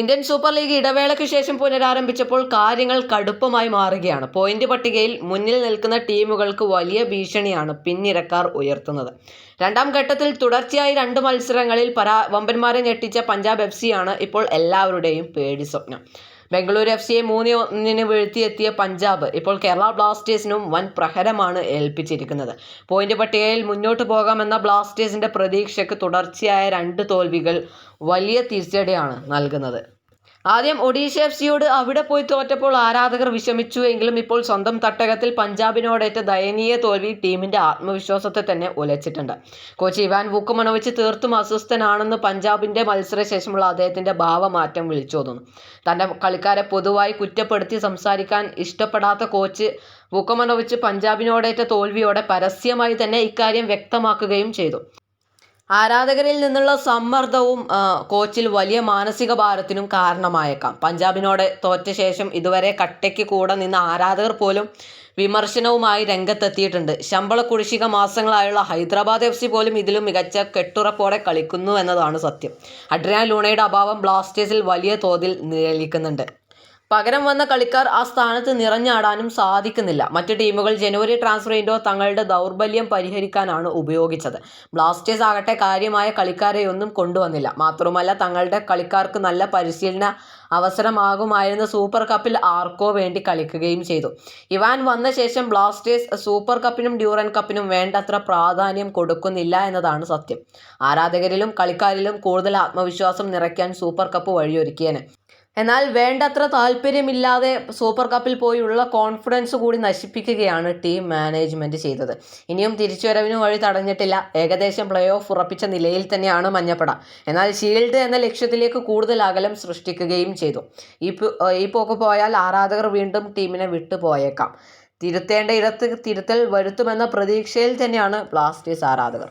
Indian super league ഇടവേളയ്ക്ക് ശേഷം പുനരാരംഭിച്ചപ്പോൾ കാര്യങ്ങൾ കടുപ്പമായി മാറുകയാണ്. പോയിന്റ് പട്ടികയിൽ മുന്നിൽ നിൽക്കുന്ന ടീമുകൾക്ക് വലിയ ഭീഷണിയാണ് പിന്നിരക്കാർ ഉയർത്തുന്നത്. രണ്ടാം ഘട്ടത്തിൽ തുടർച്ചയായി രണ്ട് മത്സരങ്ങളിൽ പരാ വമ്പന്മാരെ ഞെട്ടിച്ച പഞ്ചാബ് എഫ് സിയാണ് ഇപ്പോൾ എല്ലാവരുടെയും പേടി സ്വപ്നം. ബംഗളൂരു എഫ് സിയെ മൂന്ന് ഒന്നിന് വീഴ്ത്തിയെത്തിയ പഞ്ചാബ് ഇപ്പോൾ കേരള ബ്ലാസ്റ്റേഴ്സിനും വൻ പ്രഹരമാണ് ഏൽപ്പിച്ചിരിക്കുന്നത്. പോയിന്റ് പട്ടികയിൽ മുന്നോട്ട് പോകാമെന്ന ബ്ലാസ്റ്റേഴ്സിന്റെ പ്രതീക്ഷയ്ക്ക് തുടർച്ചയായ രണ്ട് തോൽവികൾ വലിയ തിരിച്ചടിയാണ് നൽകുന്നത്. ആദ്യം ഒഡീഷ എഫ് സിയോട് അവിടെ പോയി തോറ്റപ്പോൾ ആരാധകർ വിഷമിച്ചു എങ്കിലും ഇപ്പോൾ സ്വന്തം തട്ടകത്തിൽ പഞ്ചാബിനോടേറ്റ ദയനീയ തോൽവി ടീമിന്റെ ആത്മവിശ്വാസത്തെ തന്നെ ഉലച്ചിട്ടുണ്ട്. കോച്ച് ഇവാൻ വൂക്കുമണോവിച്ച് തീർത്തും അസ്വസ്ഥനാണെന്ന് പഞ്ചാബിന്റെ മത്സരശേഷമുള്ള അദ്ദേഹത്തിന്റെ ഭാവമാറ്റം വിളിച്ചോതുന്നു. തന്റെ കളിക്കാരെ പൊതുവായി കുറ്റപ്പെടുത്തി സംസാരിക്കാൻ ഇഷ്ടപ്പെടാത്ത കോച്ച് വൂക്കമനോവിച്ച് പഞ്ചാബിനോടേറ്റ തോൽവിയോടെ പരസ്യമായി തന്നെ ഇക്കാര്യം വ്യക്തമാക്കുകയും ചെയ്തു. ആരാധകരിൽ നിന്നുള്ള സമ്മർദ്ദവും കോച്ചിൽ വലിയ മാനസിക ഭാരത്തിനും കാരണമായേക്കാം. പഞ്ചാബിനോട് തോറ്റ ശേഷം ഇതുവരെ കട്ടയ്ക്ക് കൂടെ നിന്ന ആരാധകർ പോലും വിമർശനവുമായി രംഗത്തെത്തിയിട്ടുണ്ട്. ശമ്പള കുടിശ്ശിക മാസങ്ങളായുള്ള ഹൈദരാബാദ് എഫ് സി പോലും ഇതിലും മികച്ച കെട്ടുറപ്പോടെ കളിക്കുന്നു എന്നതാണ് സത്യം. അഡ്രിയാൻ ലൂണയുടെ അഭാവം ബ്ലാസ്റ്റേഴ്സിൽ വലിയ തോതിൽ നിഴലിക്കുന്നുണ്ട് പകരം വന്ന കളിക്കാർ ആ സ്ഥാനത്ത് നിറഞ്ഞാടാനും സാധിക്കുന്നില്ല. മറ്റ് ടീമുകൾ ജനുവരി ട്രാൻസ്ഫർ വിൻഡോ തങ്ങളുടെ ദൗർബല്യം പരിഹരിക്കാനാണ് ഉപയോഗിച്ചത്. ബ്ലാസ്റ്റേഴ്സ് ആകട്ടെ കാര്യമായ കളിക്കാരെയൊന്നും കൊണ്ടുവന്നില്ല. മാത്രമല്ല തങ്ങളുടെ കളിക്കാർക്ക് നല്ല പരിശീലന അവസരമാകുമായിരുന്ന സൂപ്പർ കപ്പിൽ ആർക്കോ വേണ്ടി കളിക്കുകയും ചെയ്തു. ഇവാൻ വന്ന ശേഷം ബ്ലാസ്റ്റേഴ്സ് സൂപ്പർ കപ്പിനും ഡ്യൂറൻ കപ്പിനും വേണ്ടത്ര പ്രാധാന്യം കൊടുക്കുന്നില്ല എന്നതാണ് സത്യം. ആരാധകരിലും കളിക്കാരിലും കൂടുതൽ ആത്മവിശ്വാസം നിറയ്ക്കാൻ സൂപ്പർ കപ്പ് വഴിയൊരുക്കിയേനെ. എന്നാൽ വേണ്ടത്ര താല്പര്യമില്ലാതെ സൂപ്പർ കപ്പിൽ പോയുള്ള കോൺഫിഡൻസ് കൂടി നശിപ്പിക്കുകയാണ് ടീം മാനേജ്മെന്റ് ചെയ്തത്. ഇനിയും തിരിച്ചുവരവിന് വഴി തടഞ്ഞിട്ടില്ല. ഏകദേശം പ്ലേ ഓഫ് ഉറപ്പിച്ച നിലയിൽ തന്നെയാണ് മഞ്ഞപ്പട. എന്നാൽ ഷീൽഡ് എന്ന ലക്ഷ്യത്തിലേക്ക് കൂടുതൽ അകലം സൃഷ്ടിക്കുകയും ചെയ്തു. ഈ ഈ പോക്ക് പോയാൽ ആരാധകർ വീണ്ടും ടീമിനെ വിട്ടു പോയേക്കാം. തിരുത്തേണ്ട ഇടത്ത് തിരുത്തൽ വരുത്തുമെന്ന പ്രതീക്ഷയിൽ തന്നെയാണ് ബ്ലാസ്റ്റേഴ്സ് ആരാധകർ.